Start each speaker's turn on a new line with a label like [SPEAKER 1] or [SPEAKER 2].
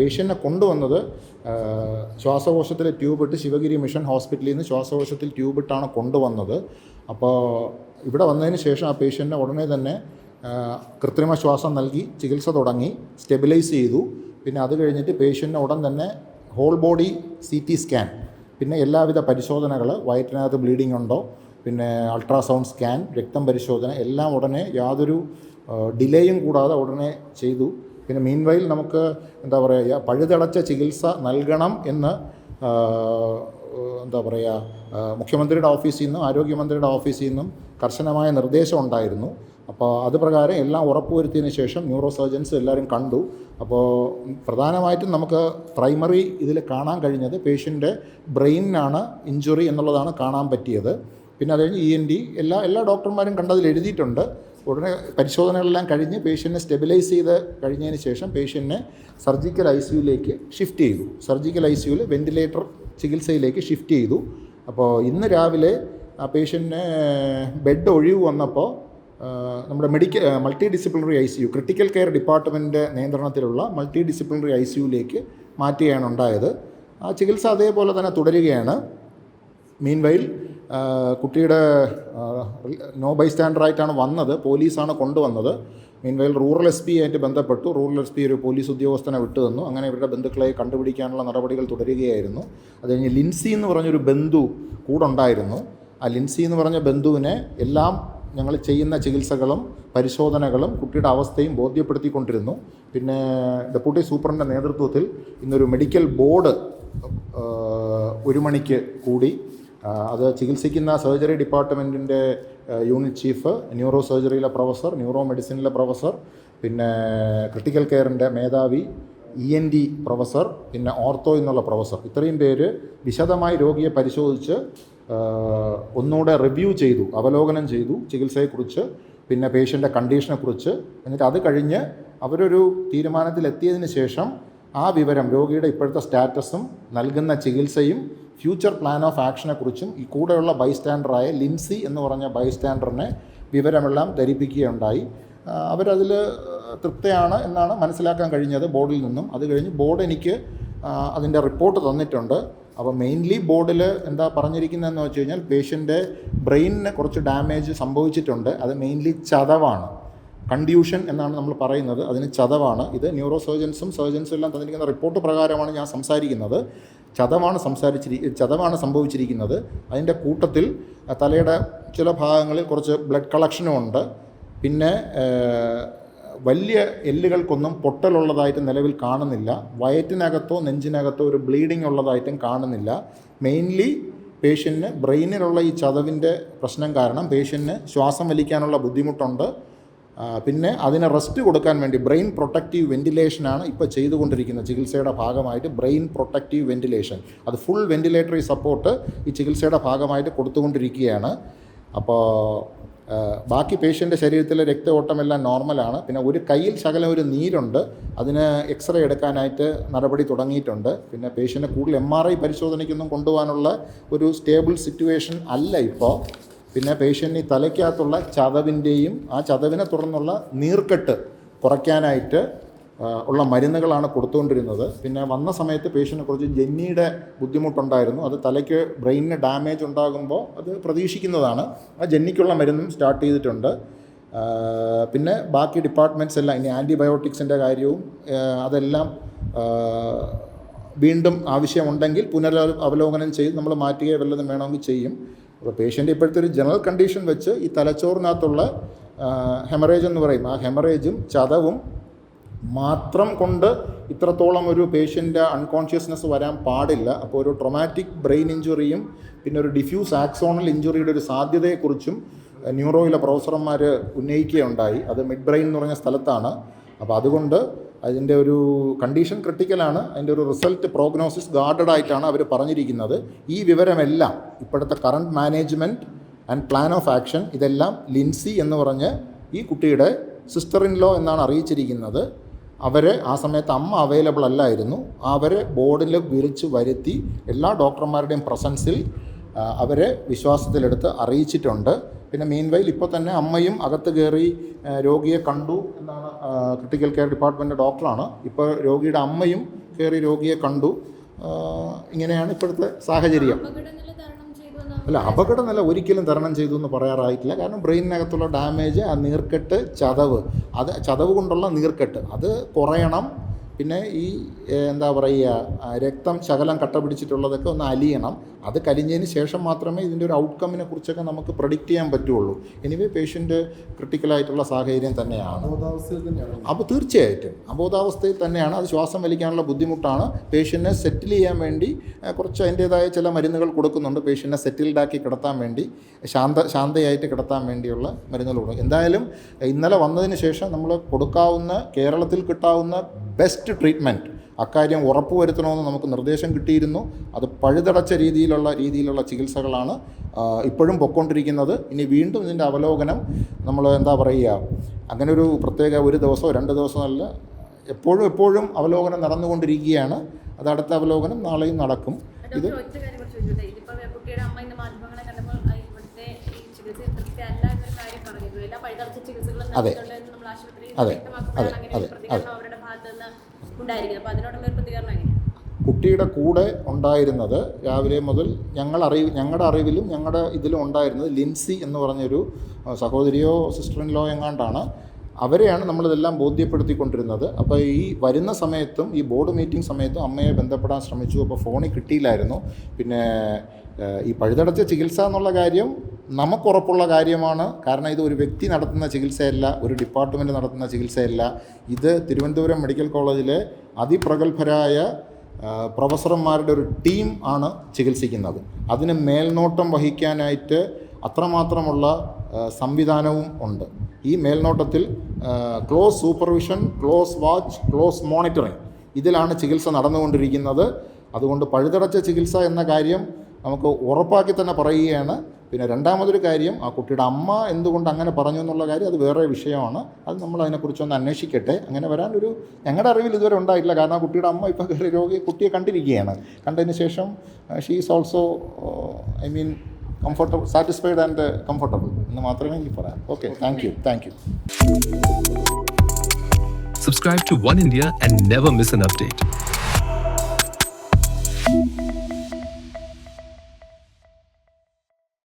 [SPEAKER 1] പേഷ്യന്റിനെ കൊണ്ടുവന്നത് ശ്വാസകോശത്തിലെ ട്യൂബിട്ട് ശിവഗിരി മിഷൻ ഹോസ്പിറ്റലിൽ നിന്ന് ശ്വാസകോശത്തിൽ ട്യൂബിട്ടാണ് കൊണ്ടുവന്നത്. അപ്പോൾ ഇവിടെ വന്നതിന് ശേഷം ആ പേഷ്യന്റിനെ ഉടനെ തന്നെ കൃത്രിമ ശ്വാസം നൽകി ചികിത്സ തുടങ്ങി സ്റ്റെബിലൈസ് ചെയ്തു. പിന്നെ അത് കഴിഞ്ഞിട്ട് പേഷ്യന്റിനെ ഉടൻ തന്നെ whole body C T scan പിന്നെ എല്ലാവിധ പരിശോധനകൾ വയറ്റിനകത്ത് ബ്ലീഡിംഗ് ഉണ്ടോ പിന്നെ അൾട്രാസൗണ്ട് സ്കാൻ രക്തം പരിശോധന എല്ലാം ഉടനെ യാതൊരു ഡിലേയും കൂടാതെ ഉടനെ ചെയ്തു. പിന്നെ മീൻവൈൽ നമുക്ക് എന്താ പറയുക പഴുതടച്ച ചികിത്സ നൽകണം എന്ന് എന്താ പറയുക മുഖ്യമന്ത്രിയുടെ ഓഫീസിൽ നിന്നും ആരോഗ്യമന്ത്രിയുടെ ഓഫീസിൽ നിന്നും കർശനമായ നിർദ്ദേശം ഉണ്ടായിരുന്നു. അപ്പോൾ അത് പ്രകാരം എല്ലാം ഉറപ്പുവരുത്തിയതിന് ശേഷം ന്യൂറോ സർജൻസ് എല്ലാവരും കണ്ടു. അപ്പോൾ പ്രധാനമായിട്ടും നമുക്ക് പ്രൈമറി ഇതിൽ കാണാൻ കഴിഞ്ഞത് പേഷ്യന്റെ ബ്രെയിനിനാണ് ഇഞ്ചുറി എന്നുള്ളതാണ് കാണാൻ പറ്റിയത്. പിന്നെ അത് കഴിഞ്ഞ് ഇ എൻ ഡി എല്ലാ എല്ലാ ഡോക്ടർമാരും കണ്ടതിൽ എഴുതിയിട്ടുണ്ട്. ഉടനെ പരിശോധനകളെല്ലാം കഴിഞ്ഞ് പേഷ്യന്റിനെ സ്റ്റെബിലൈസ് ചെയ്ത് കഴിഞ്ഞതിന് ശേഷം പേഷ്യന്റിനെ സർജിക്കൽ ഐ സിയുലേക്ക് ഷിഫ്റ്റ് ചെയ്തു. സർജിക്കൽ ഐ സിയുവിൽ വെന്റിലേറ്റർ ചികിത്സയിലേക്ക് ഷിഫ്റ്റ് ചെയ്തു. അപ്പോൾ ഇന്ന് രാവിലെ ആ പേഷ്യന്റിന് ബെഡ് ഒഴിവ് വന്നപ്പോൾ നമ്മുടെ medical multidisciplinary I C U critical care ഡിപ്പാർട്ട്മെന്റിന്റെ നിയന്ത്രണത്തിലുള്ള മൾട്ടി ഡിസിപ്ലിനറി ഐ സി യുവിലേക്ക് മാറ്റുകയാണ് ഉണ്ടായത്. ആ ചികിത്സ അതേപോലെ തന്നെ തുടരുകയാണ്. മീൻവൈൽ കുട്ടിയുടെ നോ ബൈ സ്റ്റാൻഡറായിട്ടാണ് വന്നത്. പോലീസാണ് കൊണ്ടുവന്നത്. മീൻവൈൽ റൂറൽ എസ് പി ആയിട്ട് ബന്ധപ്പെട്ടു. റൂറൽ എസ് പി ഒരു പോലീസ് ഉദ്യോഗസ്ഥനെ വിട്ടു തന്നു. അങ്ങനെ ഇവരുടെ ബന്ധുക്കളെ കണ്ടുപിടിക്കാനുള്ള നടപടികൾ തുടരുകയായിരുന്നു. അത് കഴിഞ്ഞ് ലിൻസി എന്ന് പറഞ്ഞൊരു ബന്ധു കൂടെ ഉണ്ടായിരുന്നു. ആ ലിൻസി എന്ന് പറഞ്ഞ ബന്ധുവിനെ എല്ലാം ഞങ്ങൾ ചെയ്യുന്ന ചികിത്സകളും പരിശോധനകളും കുട്ടിയുടെ അവസ്ഥയും ബോധ്യപ്പെടുത്തിക്കൊണ്ടിരുന്നു. പിന്നെ ഡെപ്യൂട്ടി സൂപ്രണ്ടിന്റെ നേതൃത്വത്തിൽ ഇന്നൊരു മെഡിക്കൽ ബോർഡ് ഒരു മണിക്ക് കൂടി അത് ചികിത്സിക്കുന്ന സർജറി ഡിപ്പാർട്ട്മെന്റിന്റെ യൂണിറ്റ് ചീഫ് ന്യൂറോ സർജറിയിലെ പ്രൊഫസർ ന്യൂറോ മെഡിസിനിലെ പ്രൊഫസർ പിന്നെ ക്രിട്ടിക്കൽ കെയറിന്റെ മേധാവി ഇ എൻ ഡി പ്രൊഫസർ പിന്നെ ഓർത്തോ എന്നുള്ള പ്രൊഫസർ. ഇത്രയും പേര് വിശദമായി രോഗിയെ പരിശോധിച്ച് ഒന്നുകൂടെ റിവ്യൂ ചെയ്തു അവലോകനം ചെയ്തു ചികിത്സയെക്കുറിച്ച് പിന്നെ പേഷ്യന്റെ കണ്ടീഷനെക്കുറിച്ച്. എന്നിട്ട് അത് കഴിഞ്ഞ് അവരൊരു തീരുമാനത്തിലെത്തിയതിന് ശേഷം ആ വിവരം രോഗിയുടെ ഇപ്പോഴത്തെ സ്റ്റാറ്റസും നൽകുന്ന ചികിത്സയും ഫ്യൂച്ചർ പ്ലാൻ ഓഫ് ആക്ഷനെ കുറിച്ചും ഈ കൂടെയുള്ള ബൈസ്റ്റാൻഡറായ ലിംസി എന്ന് പറഞ്ഞ ബൈസ്റ്റാൻഡറിനെ വിവരമെല്ലാം ധരിപ്പിക്കുകയുണ്ടായി. അവരതിൽ തൃപ്തയാണ് എന്നാണ് മനസ്സിലാക്കാൻ കഴിഞ്ഞത് ബോർഡിൽ നിന്നും. അത് കഴിഞ്ഞ് ബോർഡ് എനിക്ക് അതിന്റെ റിപ്പോർട്ട് തന്നിട്ടുണ്ട്. അപ്പോൾ മെയിൻലി ബോർഡിൽ എന്താ പറഞ്ഞിരിക്കുന്നതെന്ന് വെച്ച് കഴിഞ്ഞാൽ പേഷ്യന്റെ ബ്രെയിനിന് കുറച്ച് ഡാമേജ് സംഭവിച്ചിട്ടുണ്ട്. അത് മെയിൻലി ചതവാണ്. കണ്ട്യൂഷൻ എന്നാണ് നമ്മൾ പറയുന്നത്. അതിന് ചതവാണ്. ഇത് ന്യൂറോ സർജൻസും സർജൻസും എല്ലാം തന്നിരിക്കുന്ന റിപ്പോർട്ട് പ്രകാരമാണ് ഞാൻ സംസാരിക്കുന്നത്. ചതവാണ് സംസാരിച്ചിരി ചതവാണ് സംഭവിച്ചിരിക്കുന്നത്. അതിന്റെ കൂട്ടത്തിൽ തലയുടെ ചില ഭാഗങ്ങളിൽ കുറച്ച് ബ്ലഡ് കളക്ഷനും ഉണ്ട്. പിന്നെ വലിയ എല്ലുകൾക്കൊന്നും പൊട്ടലുള്ളതായിട്ട് നിലവിൽ കാണുന്നില്ല. വയറ്റിനകത്തോ നെഞ്ചിനകത്തോ ഒരു ബ്ലീഡിംഗ് ഉള്ളതായിട്ടും കാണുന്നില്ല. മെയിൻലി പേഷ്യന്റിന് ബ്രെയിനിലുള്ള ഈ ചതവിന്റെ പ്രശ്നം കാരണം പേഷ്യന്റിന് ശ്വാസം വലിക്കാനുള്ള ബുദ്ധിമുട്ടുണ്ട്. പിന്നെ അതിനെ റെസ്റ്റ് കൊടുക്കാൻ വേണ്ടി ബ്രെയിൻ പ്രൊട്ടക്റ്റീവ് വെന്റിലേഷനാണ് ഇപ്പോൾ ചെയ്തുകൊണ്ടിരിക്കുന്നത്. ചികിത്സയുടെ ഭാഗമായിട്ട് ബ്രെയിൻ പ്രൊട്ടക്റ്റീവ് വെന്റിലേഷൻ അത് ഫുൾ വെന്റിലേറ്ററി സപ്പോർട്ട് ഈ ചികിത്സയുടെ ഭാഗമായിട്ട് കൊടുത്തുകൊണ്ടിരിക്കുകയാണ്. അപ്പോൾ ബാക്കി പേഷ്യന്റെ ശരീരത്തിലെ രക്തഓട്ടമെല്ലാം നോർമലാണ് പിന്നെ ഒരു കയ്യിൽ ശകലം ഒരു നീരുണ്ട്. അതിന് എക്സ്റേ എടുക്കാനായിട്ട് നടപടി തുടങ്ങിയിട്ടുണ്ട്. പിന്നെ പേഷ്യന്റെ കൂടുതൽ എം ആർ ഐ പരിശോധനയ്ക്കൊന്നും കൊണ്ടുപോകാനുള്ള ഒരു സ്റ്റേബിൾ സിറ്റുവേഷൻ അല്ല ഇപ്പോൾ പിന്നെ പേഷ്യന്റ് ഈ തലയ്ക്കകത്തുള്ള ചതവിന്റെയും ആ ചതവിനെ തുടർന്നുള്ള നീർക്കെട്ട് കുറയ്ക്കാനായിട്ട് ഉള്ള മരുന്നുകളാണ് കൊടുത്തുകൊണ്ടിരുന്നത്. പിന്നെ വന്ന സമയത്ത് പേഷ്യന് കുറച്ച് ജെന്നിയുടെ ബുദ്ധിമുട്ടുണ്ടായിരുന്നു. അത് തലയ്ക്ക് ബ്രെയിനിന് ഡാമേജ് ഉണ്ടാകുമ്പോൾ അത് പ്രതീക്ഷിക്കുന്നതാണ്. ആ ജെന്നിക്കുള്ള മരുന്നും സ്റ്റാർട്ട് ചെയ്തിട്ടുണ്ട്. പിന്നെ ബാക്കി ഡിപ്പാർട്ട്മെന്റ്സ് എല്ലാം ഇനി ആന്റിബയോട്ടിക്സിന്റെ കാര്യവും അതെല്ലാം വീണ്ടും ആവശ്യമുണ്ടെങ്കിൽ പുനരവലോകനം ചെയ്ത് നമ്മൾ മാറ്റുകയോ വല്ലതും വേണമെങ്കിൽ ചെയ്യും. അപ്പോൾ പേഷ്യന്റ് ഇപ്പോഴത്തെ ഒരു ജനറൽ കണ്ടീഷൻ വെച്ച് ഈ തലച്ചോറിനകത്തുള്ള ഹെമറേജ് എന്ന് പറയും. ആ ഹെമറേജും ചതവും മാത്രം കൊണ്ട് ഇത്രത്തോളം ഒരു പേഷ്യന്റെ അൺകോൺഷ്യസ്നെസ് വരാൻ പാടില്ല. അപ്പോൾ ഒരു ട്രൊമാറ്റിക് ബ്രെയിൻ ഇഞ്ചുറിയും പിന്നെ ഒരു ഡിഫ്യൂസ് ആക്സോണൽ ഇഞ്ചുറിയുടെ ഒരു സാധ്യതയെക്കുറിച്ചും ന്യൂറോയിലെ പ്രൊഫസർമാർ ഉന്നയിക്കുകയുണ്ടായി. അത് മിഡ് ബ്രെയിൻ എന്ന് പറഞ്ഞ സ്ഥലത്താണ്. അപ്പോൾ അതുകൊണ്ട് അതിന്റെ ഒരു കണ്ടീഷൻ ക്രിട്ടിക്കലാണ് അതിന്റെ ഒരു റിസൾട്ട് പ്രോഗ്നോസിസ് ഗാർഡഡ് ആയിട്ടാണ് അവർ പറഞ്ഞിരിക്കുന്നത്. ഈ വിവരമെല്ലാം ഇപ്പോഴത്തെ current management and plan of action ഇതെല്ലാം ലിൻസി എന്ന് പറഞ്ഞ് ഈ കുട്ടിയുടെ സിസ്റ്റർ ഇൻ ലോ എന്നാണ് അറിയിച്ചിരിക്കുന്നത്. അവർ ആ സമയത്ത് അമ്മ അവൈലബിൾ അല്ലായിരുന്നു. അവരെ ബോർഡിൽ വിളിച്ച് വരുത്തി എല്ലാ ഡോക്ടർമാരുടെയും പ്രസൻസിൽ അവരെ വിശ്വാസത്തിലെടുത്ത് അറിയിച്ചിട്ടുണ്ട്. പിന്നെ മീൻവൈൽ ഇപ്പോൾ തന്നെ അമ്മയും അകത്ത് കയറി രോഗിയെ കണ്ടു എന്നാണ് ക്രിട്ടിക്കൽ കെയർ ഡിപ്പാർട്ട്മെന്റ് ഡോക്ടറാണ് ഇപ്പോൾ രോഗിയുടെ അമ്മയും കയറി രോഗിയെ കണ്ടു. ഇങ്ങനെയാണ് ഇപ്പോഴത്തെ സാഹചര്യം. അല്ല അപകടനില ഒരിക്കലും തരണം ചെയ്തു എന്ന് പറയാറായിട്ടില്ല. കാരണം ബ്രെയിനിനകത്തുള്ള ഡാമേജ് ആ നീർക്കെട്ട് ചതവ്. അത് ചതവ് കൊണ്ടുള്ള നീർക്കെട്ട്. അത് കുറയണം പിന്നെ ഈ എന്താ പറയുക രക്തം ശകലം കട്ട പിടിച്ചിട്ടുള്ളതൊക്കെ ഒന്ന് അലിയണം. അത് കലിഞ്ഞതിന് ശേഷം മാത്രമേ ഇതിന്റെ ഒരു ഔട്ട്കമ്മിനെ കുറിച്ചൊക്കെ നമുക്ക് പ്രഡിക്റ്റ് ചെയ്യാൻ പറ്റുള്ളൂ. എനിവേ പേഷ്യന്റ് ക്രിട്ടിക്കലായിട്ടുള്ള സാഹചര്യം തന്നെയാണ്. അപ്പോൾ തീർച്ചയായിട്ടും അബോധാവസ്ഥയിൽ തന്നെയാണ്. അത് ശ്വാസം വലിക്കാനുള്ള ബുദ്ധിമുട്ടാണ്. പേഷ്യന്റിനെ സെറ്റിൽ ചെയ്യാൻ വേണ്ടി കുറച്ച് അതിന്റേതായ ചില മരുന്നുകൾ കൊടുക്കുന്നുണ്ട്. പേഷ്യന്റിനെ സെറ്റിൽഡാക്കി കിടത്താൻ വേണ്ടി ശാന്ത ശാന്തയായിട്ട് കിടത്താൻ വേണ്ടിയുള്ള മരുന്നുകൾ കൊടുക്കും. എന്തായാലും ഇന്നലെ വന്നതിന് ശേഷം നമ്മൾ കൊടുക്കാവുന്ന കേരളത്തിൽ കിട്ടാവുന്ന ബെസ്റ്റ് ട്രീറ്റ്മെന്റ് അക്കാര്യം ഉറപ്പുവരുത്തണമെന്ന് നമുക്ക് നിർദ്ദേശം കിട്ടിയിരുന്നു. അത് പഴുതടച്ച രീതിയിലുള്ള രീതിയിലുള്ള ചികിത്സകളാണ് ഇപ്പോഴും പൊയ്ക്കൊണ്ടിരിക്കുന്നത് ഇനി വീണ്ടും ഇതിന്റെ അവലോകനം നമ്മൾ എന്താ പറയുക അങ്ങനെ ഒരു പ്രത്യേക ഒരു ദിവസമോ രണ്ട് ദിവസമോ അല്ല എപ്പോഴും എപ്പോഴും അവലോകനം നടന്നുകൊണ്ടിരിക്കുകയാണ്. അത് അടുത്ത അവലോകനം നാളെയും നടക്കും. ഇത് അതെ. അതെ.
[SPEAKER 2] അതെ. അതെ.
[SPEAKER 1] അതെ.
[SPEAKER 2] പ്രതികരണം അവരുടെ ഭാഗത്ത് നിന്ന് ഒരു
[SPEAKER 1] കുട്ടിയുടെ കൂടെ ഉണ്ടായിരുന്നത് രാവിലെ മുതൽ ഞങ്ങൾ അറിവ് ഞങ്ങളുടെ അറിവിലും ഞങ്ങളുടെ ഇതിലും ഉണ്ടായിരുന്നത് ലിൻസി എന്ന് പറഞ്ഞൊരു സഹോദരിയോ സിസ്റ്റർ ഇൻ ലോ എങ്ങാണ്ടാണ് അവരെയാണ് നമ്മളിതെല്ലാം ബോധ്യപ്പെടുത്തിക്കൊണ്ടിരുന്നത്. അപ്പോൾ ഈ വരുന്ന സമയത്തും ഈ ബോർഡ് മീറ്റിംഗ് സമയത്തും അമ്മയെ ബന്ധപ്പെടാൻ ശ്രമിച്ചു. അപ്പോൾ ഫോണിൽ കിട്ടിയില്ലായിരുന്നു. പിന്നെ ഈ പഴുതടച്ച ചികിത്സ എന്നുള്ള കാര്യം നമുക്കുറപ്പുള്ള കാര്യമാണ്. കാരണം ഇത് ഒരു വ്യക്തി നടത്തുന്ന ചികിത്സയല്ല ഒരു ഡിപ്പാർട്ട്മെന്റ് നടത്തുന്ന ചികിത്സയല്ല. ഇത് തിരുവനന്തപുരം മെഡിക്കൽ കോളേജിലെ അതിപ്രഗത്ഭരായ പ്രൊഫസർമാരുടെ ഒരു ടീം ആണ് ചികിത്സിക്കുന്നത്. അതിന് മേൽനോട്ടം വഹിക്കാനായിട്ട് അത്രമാത്രമുള്ള സംവിധാനവും ഉണ്ട്. ഈ മേൽനോട്ടത്തിൽ close supervision close watch close monitoring ഇതിലാണ് ചികിത്സ നടന്നുകൊണ്ടിരിക്കുന്നത്. അതുകൊണ്ട് പഴുതടച്ച ചികിത്സ എന്ന കാര്യം നമുക്ക് ഉറപ്പാക്കി തന്നെ പറയുകയാണ്. പിന്നെ രണ്ടാമതൊരു കാര്യം ആ കുട്ടിയുടെ അമ്മ എന്തുകൊണ്ട് അങ്ങനെ പറഞ്ഞു എന്നുള്ള കാര്യം അത് വേറെ വിഷയമാണ്. അത് നമ്മൾ അതിനെക്കുറിച്ചൊന്ന് അന്വേഷിക്കട്ടെ. അങ്ങനെ വരാനൊരു ഞങ്ങളുടെ അറിവിൽ ഇതുവരെ ഉണ്ടായിട്ടില്ല. കാരണം ആ കുട്ടിയുടെ അമ്മ ഇപ്പോൾ കയറി രോഗി കുട്ടിയെ കണ്ടിരിക്കുകയാണ്. കണ്ടതിന് ശേഷം she is also I mean comfortable satisfied and comfortable എന്ന് മാത്രമേ എനിക്ക് പറയാം okay thank you thank you
[SPEAKER 3] Subscribe to One India and never miss an update.